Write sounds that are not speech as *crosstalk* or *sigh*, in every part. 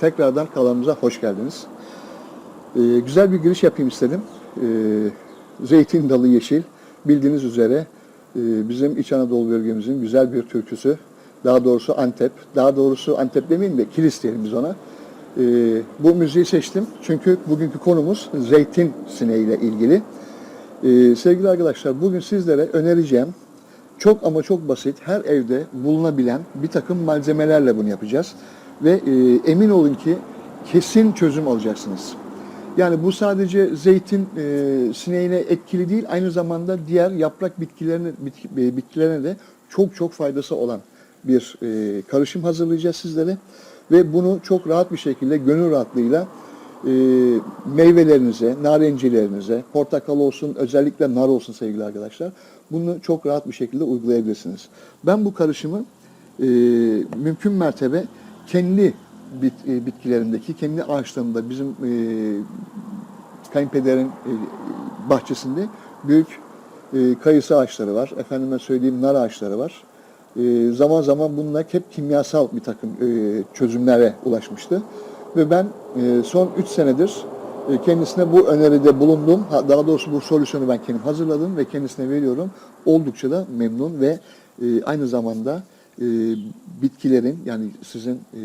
Tekrardan kanalımıza hoş geldiniz. Ee, güzel bir giriş yapayım istedim. Ee, Zeytin Dalı Yeşil. Bildiğiniz üzere e, bizim İç Anadolu bölgemizin güzel bir türküsü. Daha doğrusu Antep. Daha doğrusu Antep demeyeyim de Kilis diyelim biz ona. Ee, bu müziği seçtim çünkü bugünkü konumuz zeytin sineği ile ilgili. Ee, sevgili arkadaşlar bugün sizlere önereceğim çok ama çok basit her evde bulunabilen bir takım malzemelerle bunu yapacağız. Ve e, emin olun ki kesin çözüm alacaksınız. Yani bu sadece zeytin e, sineğine etkili değil, aynı zamanda diğer yaprak bitkilerine, bitki, e, bitkilerine de çok çok faydası olan bir e, karışım hazırlayacağız sizlere. Ve bunu çok rahat bir şekilde, gönül rahatlığıyla e, meyvelerinize, narencilerinize, portakal olsun, özellikle nar olsun sevgili arkadaşlar. Bunu çok rahat bir şekilde uygulayabilirsiniz. Ben bu karışımı e, mümkün mertebe kendi bit, e, bitkilerimdeki, kendi ağaçlarımda bizim e, kayınpederin e, bahçesinde büyük e, kayısı ağaçları var. Efendime söyleyeyim nar ağaçları var. E, zaman zaman bunlar hep kimyasal bir takım e, çözümlere ulaşmıştı. Ve ben e, son 3 senedir e, kendisine bu öneride bulundum. Ha, Daha doğrusu bu solüsyonu ben kendim hazırladım ve kendisine veriyorum. Oldukça da memnun ve e, aynı zamanda e, bitkilerin yani sizin e,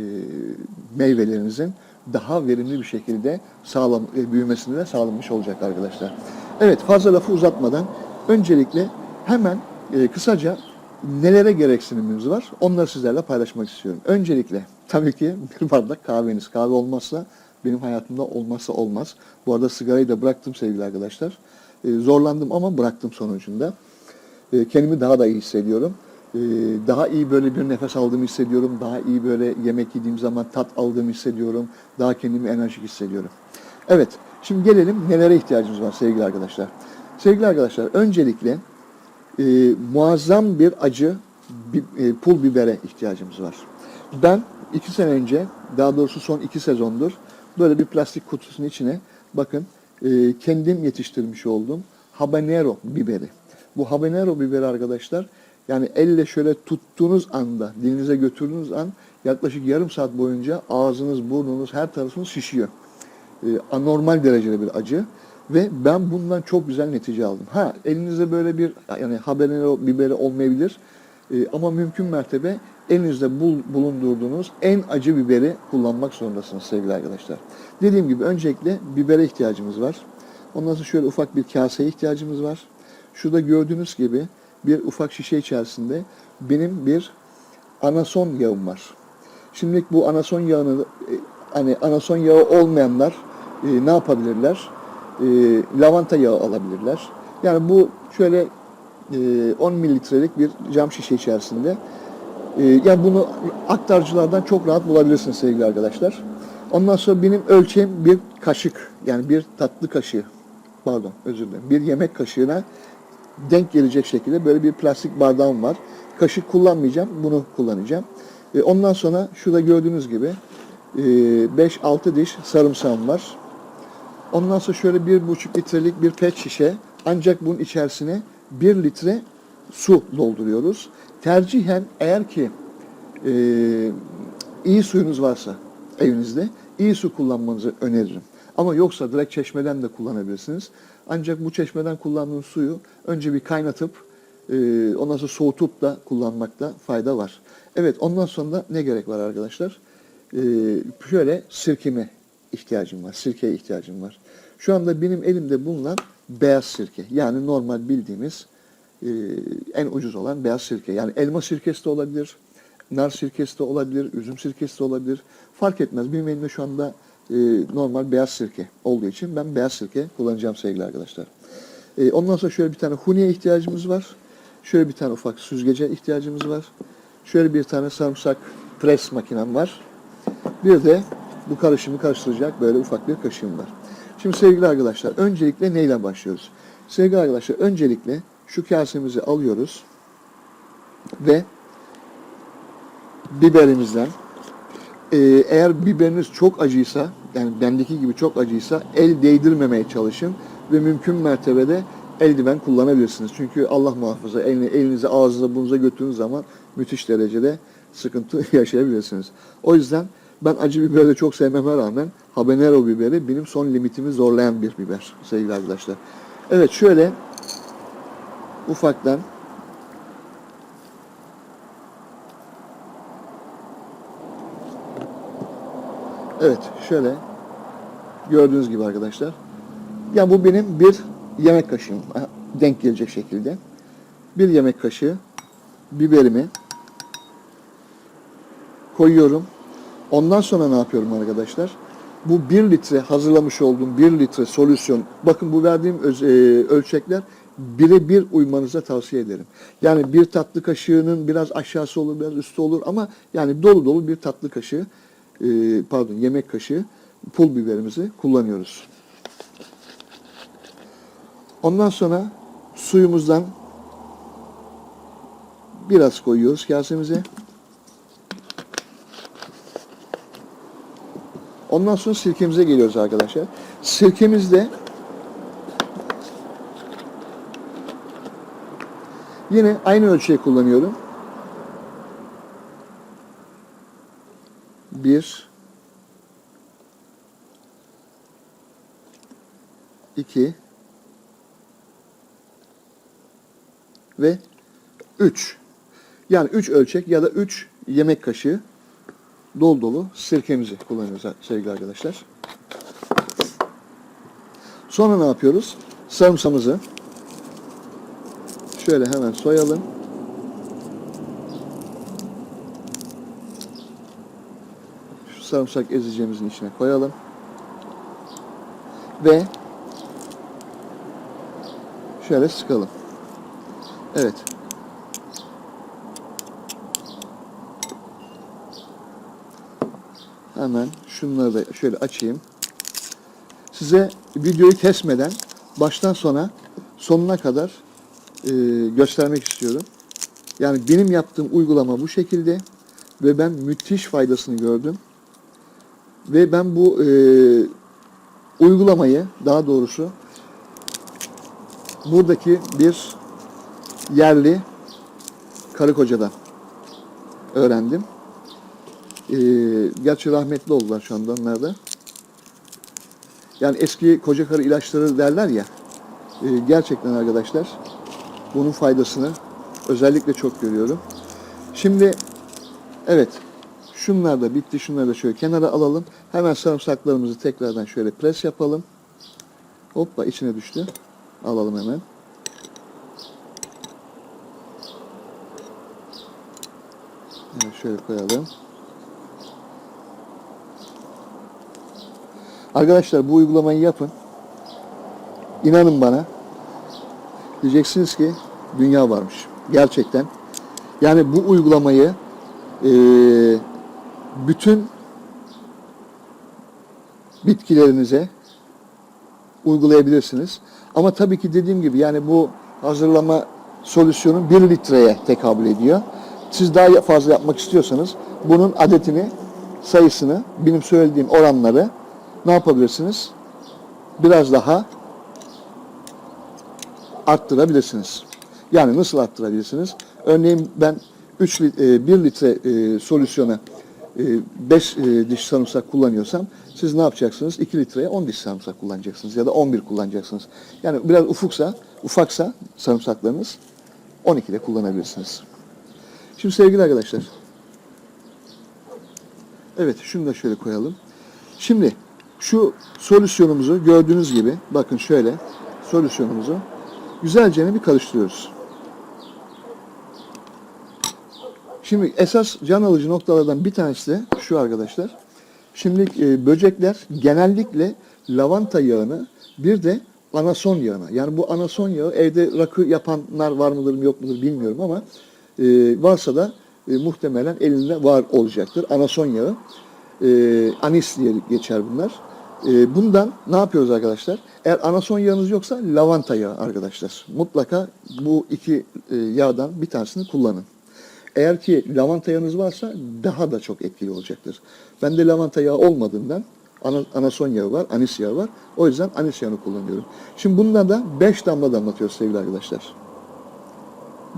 meyvelerinizin daha verimli bir şekilde sağlam e, büyümesini de sağlanmış olacak arkadaşlar. Evet fazla lafı uzatmadan öncelikle hemen e, kısaca nelere gereksinimimiz var onları sizlerle paylaşmak istiyorum. Öncelikle tabii ki bir bardak kahveniz. Kahve olmazsa benim hayatımda olmazsa olmaz. Bu arada sigarayı da bıraktım sevgili arkadaşlar. E, zorlandım ama bıraktım sonucunda. E, kendimi daha da iyi hissediyorum. E, daha iyi böyle bir nefes aldığımı hissediyorum. Daha iyi böyle yemek yediğim zaman tat aldığımı hissediyorum. Daha kendimi enerjik hissediyorum. Evet, şimdi gelelim nelere ihtiyacımız var sevgili arkadaşlar. Sevgili arkadaşlar, öncelikle e, muazzam bir acı bi, e, pul bibere ihtiyacımız var. Ben iki sene önce, daha doğrusu son iki sezondur böyle bir plastik kutusunun içine bakın e, kendim yetiştirmiş olduğum habanero biberi. Bu habanero biberi arkadaşlar yani elle şöyle tuttuğunuz anda, dilinize götürdüğünüz an yaklaşık yarım saat boyunca ağzınız, burnunuz, her tarafınız şişiyor. E, anormal derecede bir acı ve ben bundan çok güzel netice aldım. Ha elinizde böyle bir yani habanero biberi olmayabilir e, ama mümkün mertebe elinizde bul, bulundurduğunuz en acı biberi kullanmak zorundasınız sevgili arkadaşlar. Dediğim gibi öncelikle bibere ihtiyacımız var. Ondan sonra şöyle ufak bir kaseye ihtiyacımız var. Şurada gördüğünüz gibi bir ufak şişe içerisinde benim bir anason yağım var. Şimdi bu anason yağını e, hani anason yağı olmayanlar e, ne yapabilirler? E, lavanta yağı alabilirler. Yani bu şöyle e, 10 mililitrelik bir cam şişe içerisinde. E, yani bunu aktarcılardan çok rahat bulabilirsiniz sevgili arkadaşlar. Ondan sonra benim ölçeğim bir kaşık yani bir tatlı kaşığı pardon özür dilerim bir yemek kaşığına denk gelecek şekilde böyle bir plastik bardağım var. Kaşık kullanmayacağım bunu kullanacağım. E, ondan sonra şurada gördüğünüz gibi e, 5-6 diş sarımsağım var. Ondan sonra şöyle bir buçuk litrelik bir pet şişe ancak bunun içerisine bir litre su dolduruyoruz. Tercihen eğer ki e, iyi suyunuz varsa evinizde iyi su kullanmanızı öneririm. Ama yoksa direkt çeşmeden de kullanabilirsiniz. Ancak bu çeşmeden kullandığınız suyu önce bir kaynatıp e, ondan sonra soğutup da kullanmakta fayda var. Evet ondan sonra da ne gerek var arkadaşlar? E, şöyle sirkeme ihtiyacım var. Sirkeye ihtiyacım var. Şu anda benim elimde bulunan beyaz sirke. Yani normal bildiğimiz e, en ucuz olan beyaz sirke. Yani elma sirkesi de olabilir, nar sirkesi de olabilir, üzüm sirkesi de olabilir. Fark etmez. Benim elimde şu anda e, normal beyaz sirke olduğu için ben beyaz sirke kullanacağım sevgili arkadaşlar. E, ondan sonra şöyle bir tane huniye ihtiyacımız var. Şöyle bir tane ufak süzgece ihtiyacımız var. Şöyle bir tane sarımsak pres makinem var. Bir de bu karışımı karıştıracak böyle ufak bir kaşığım var. Şimdi sevgili arkadaşlar öncelikle neyle başlıyoruz? Sevgili arkadaşlar öncelikle şu kasemizi alıyoruz ve biberimizden e, eğer biberiniz çok acıysa yani bendeki gibi çok acıysa el değdirmemeye çalışın ve mümkün mertebede eldiven kullanabilirsiniz. Çünkü Allah muhafaza elini, elinizi ağzınıza burnunuza götürdüğünüz zaman müthiş derecede sıkıntı *laughs* yaşayabilirsiniz. O yüzden Ben acı biberi de çok sevmeme rağmen habanero biberi benim son limitimi zorlayan bir biber sevgili arkadaşlar. Evet şöyle ufaktan Evet şöyle gördüğünüz gibi arkadaşlar. Ya bu benim bir yemek kaşığım denk gelecek şekilde. Bir yemek kaşığı biberimi koyuyorum. Ondan sonra ne yapıyorum arkadaşlar? Bu 1 litre hazırlamış olduğum 1 litre solüsyon. Bakın bu verdiğim e, ölçekler birebir uymanıza tavsiye ederim. Yani bir tatlı kaşığının biraz aşağısı olur, biraz üstü olur ama yani dolu dolu bir tatlı kaşığı, e, pardon yemek kaşığı pul biberimizi kullanıyoruz. Ondan sonra suyumuzdan biraz koyuyoruz kasemize. Ondan sonra sirkemize geliyoruz arkadaşlar. Sirkemizde yine aynı ölçüyü kullanıyorum. 2 ve 3. Yani 3 ölçek ya da 3 yemek kaşığı dolu dolu sirkemizi kullanıyoruz sevgili arkadaşlar. Sonra ne yapıyoruz? Sarımsamızı şöyle hemen soyalım. Şu sarımsak ezeceğimizin içine koyalım. Ve şöyle sıkalım. Evet. Hemen şunları da şöyle açayım. Size videoyu kesmeden baştan sona sonuna kadar e, göstermek istiyorum. Yani benim yaptığım uygulama bu şekilde ve ben müthiş faydasını gördüm. Ve ben bu e, uygulamayı daha doğrusu buradaki bir yerli karı kocadan öğrendim. Ee, gerçi rahmetli oldular şu anda onlar da. Yani eski koca karı ilaçları derler ya. e, gerçekten arkadaşlar bunun faydasını özellikle çok görüyorum. Şimdi evet şunlar da bitti. Şunları da şöyle kenara alalım. Hemen sarımsaklarımızı tekrardan şöyle pres yapalım. Hoppa içine düştü. Alalım hemen. Evet, şöyle koyalım. Arkadaşlar bu uygulamayı yapın. İnanın bana. Diyeceksiniz ki dünya varmış. Gerçekten. Yani bu uygulamayı eee, bütün bitkilerinize uygulayabilirsiniz. Ama tabii ki dediğim gibi yani bu hazırlama solüsyonu 1 litreye tekabül ediyor. Siz daha fazla yapmak istiyorsanız bunun adetini, sayısını, benim söylediğim oranları ne yapabilirsiniz? Biraz daha arttırabilirsiniz. Yani nasıl arttırabilirsiniz? Örneğin ben 3 1 litre e, solüsyona 5 diş sarımsak kullanıyorsam siz ne yapacaksınız? 2 litreye 10 diş sarımsak kullanacaksınız ya da 11 kullanacaksınız. Yani biraz ufuksa, ufaksa sarımsaklarınız 12 de kullanabilirsiniz. Şimdi sevgili arkadaşlar. Evet şunu da şöyle koyalım. Şimdi şu solüsyonumuzu gördüğünüz gibi bakın şöyle solüsyonumuzu güzelce bir karıştırıyoruz. Şimdi esas can alıcı noktalardan bir tanesi de şu arkadaşlar. Şimdi e, böcekler genellikle lavanta yağını bir de anason yağına. Yani bu anason yağı evde rakı yapanlar var mıdır mı yok mudur bilmiyorum ama e, varsa da e, muhtemelen elinde var olacaktır. Anason yağı. E, anis diye geçer bunlar. E, bundan ne yapıyoruz arkadaşlar? Eğer anason yağınız yoksa lavanta yağı arkadaşlar. Mutlaka bu iki e, yağdan bir tanesini kullanın. Eğer ki lavanta yağınız varsa daha da çok etkili olacaktır. Bende lavanta yağı olmadığından ana, anason yağı var, anis yağı var. O yüzden anis yağını kullanıyorum. Şimdi bundan da 5 damla damlatıyoruz sevgili arkadaşlar.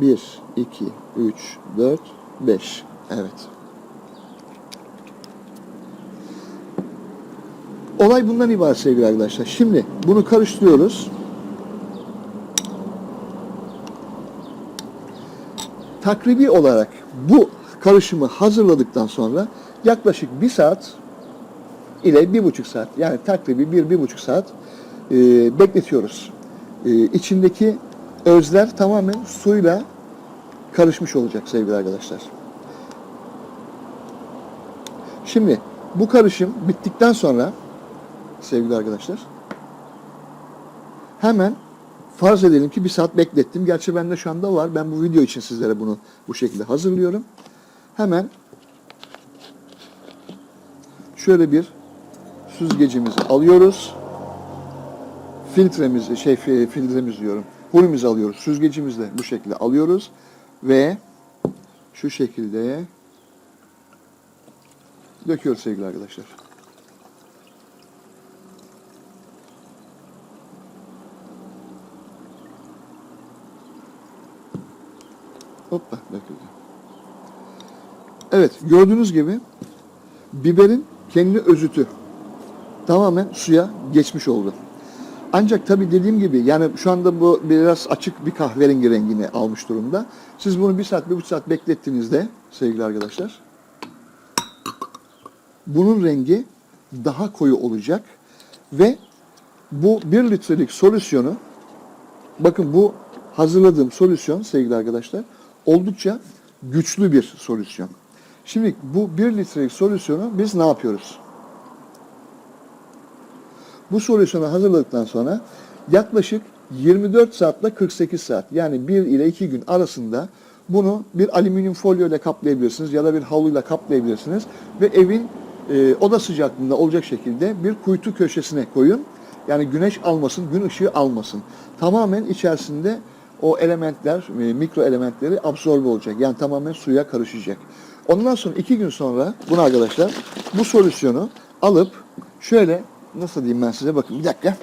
1, 2, 3, 4, 5. Evet. olay bundan ibaret sevgili arkadaşlar. Şimdi bunu karıştırıyoruz. Takribi olarak bu karışımı hazırladıktan sonra yaklaşık bir saat ile bir buçuk saat yani takribi bir, bir buçuk saat e, bekletiyoruz. E, içindeki özler tamamen suyla karışmış olacak sevgili arkadaşlar. Şimdi bu karışım bittikten sonra sevgili arkadaşlar hemen farz edelim ki bir saat beklettim. Gerçi bende şu anda var. Ben bu video için sizlere bunu bu şekilde hazırlıyorum. Hemen şöyle bir süzgecimizi alıyoruz. Filtremizi, şey fi- filtremiz diyorum. Hulümüzü alıyoruz. Süzgecimizi de bu şekilde alıyoruz. Ve şu şekilde döküyoruz sevgili arkadaşlar. Hoppa döküldü. Evet gördüğünüz gibi biberin kendi özütü tamamen suya geçmiş oldu. Ancak tabii dediğim gibi yani şu anda bu biraz açık bir kahverengi rengini almış durumda. Siz bunu bir saat, bir buçuk saat beklettiğinizde sevgili arkadaşlar bunun rengi daha koyu olacak ve bu bir litrelik solüsyonu bakın bu hazırladığım solüsyon sevgili arkadaşlar oldukça güçlü bir solüsyon. Şimdi bu bir litrelik solüsyonu biz ne yapıyoruz? Bu solüsyonu hazırladıktan sonra yaklaşık 24 saatle 48 saat yani 1 ile 2 gün arasında bunu bir alüminyum folyo ile kaplayabilirsiniz ya da bir havluyla kaplayabilirsiniz ve evin e, oda sıcaklığında olacak şekilde bir kuytu köşesine koyun. Yani güneş almasın, gün ışığı almasın. Tamamen içerisinde o elementler, e, mikro elementleri absorbe olacak. Yani tamamen suya karışacak. Ondan sonra iki gün sonra bunu arkadaşlar bu solüsyonu alıp şöyle nasıl diyeyim ben size bakın bir dakika.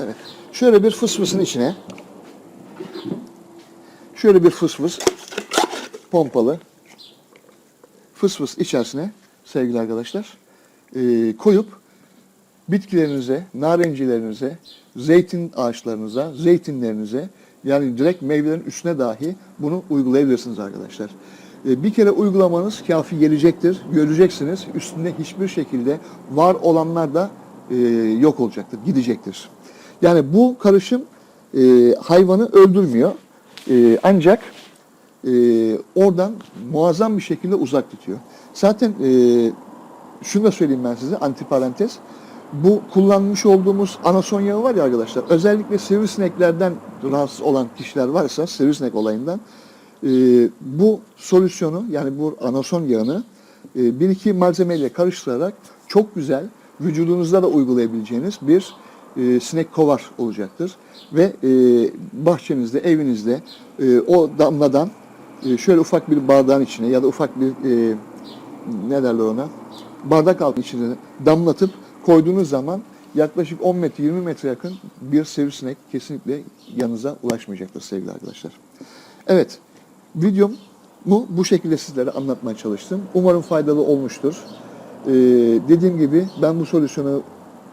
Evet. Şöyle bir fısfısın içine şöyle bir fısfıs pompalı fısfıs içerisine sevgili arkadaşlar e, koyup bitkilerinize, narencilerinize, zeytin ağaçlarınıza, zeytinlerinize yani direkt meyvelerin üstüne dahi bunu uygulayabilirsiniz arkadaşlar. E, Bir kere uygulamanız kafi gelecektir. Göreceksiniz. Üstünde hiçbir şekilde var olanlar da e, yok olacaktır, gidecektir. Yani bu karışım e, hayvanı öldürmüyor. Ancak oradan muazzam bir şekilde uzak tutuyor. Zaten şunu da söyleyeyim ben size antiparantez. Bu kullanmış olduğumuz anason yağı var ya arkadaşlar. Özellikle sivrisineklerden rahatsız olan kişiler varsa sivrisinek olayından e, bu solüsyonu yani bu anason yağını e, bir iki malzemeyle karıştırarak çok güzel vücudunuzda da uygulayabileceğiniz bir e, sinek kovar olacaktır. Ve e, bahçenizde, evinizde e, o damladan e, şöyle ufak bir bardağın içine ya da ufak bir e, ne derler ona bardak altı içine damlatıp koyduğunuz zaman yaklaşık 10 metre 20 metre yakın bir sivrisinek kesinlikle yanınıza ulaşmayacaktır sevgili arkadaşlar. Evet videomu bu şekilde sizlere anlatmaya çalıştım. Umarım faydalı olmuştur. Ee, dediğim gibi ben bu solüsyonu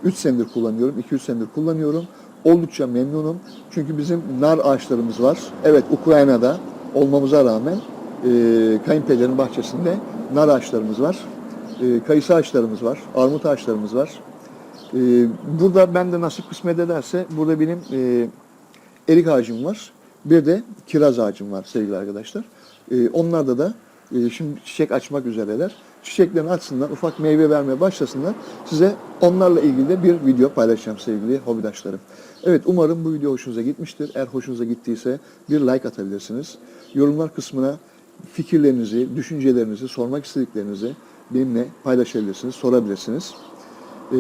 3 senedir kullanıyorum, 2-3 senedir kullanıyorum. Oldukça memnunum. Çünkü bizim nar ağaçlarımız var. Evet Ukrayna'da olmamıza rağmen e, kayınpederin bahçesinde nar ağaçlarımız var. E, kayısı ağaçlarımız var, armut ağaçlarımız var. E, burada ben de nasip kısmet ederse burada benim e, erik ağacım var. Bir de kiraz ağacım var sevgili arkadaşlar. E, onlarda da e, şimdi çiçek açmak üzereler. Çiçeklerini açsınlar, ufak meyve vermeye başlasınlar. Size onlarla ilgili de bir video paylaşacağım sevgili hobidaşlarım. Evet umarım bu video hoşunuza gitmiştir. Eğer hoşunuza gittiyse bir like atabilirsiniz. Yorumlar kısmına fikirlerinizi, düşüncelerinizi, sormak istediklerinizi benimle paylaşabilirsiniz, sorabilirsiniz. Ee,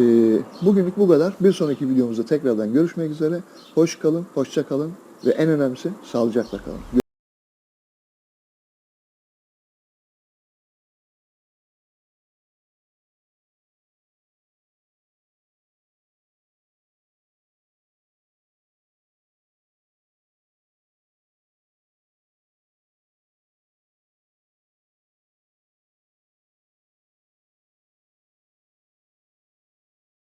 bugünlük bu kadar. Bir sonraki videomuzda tekrardan görüşmek üzere. Hoş kalın, hoşça kalın ve en önemlisi sağlıcakla kalın.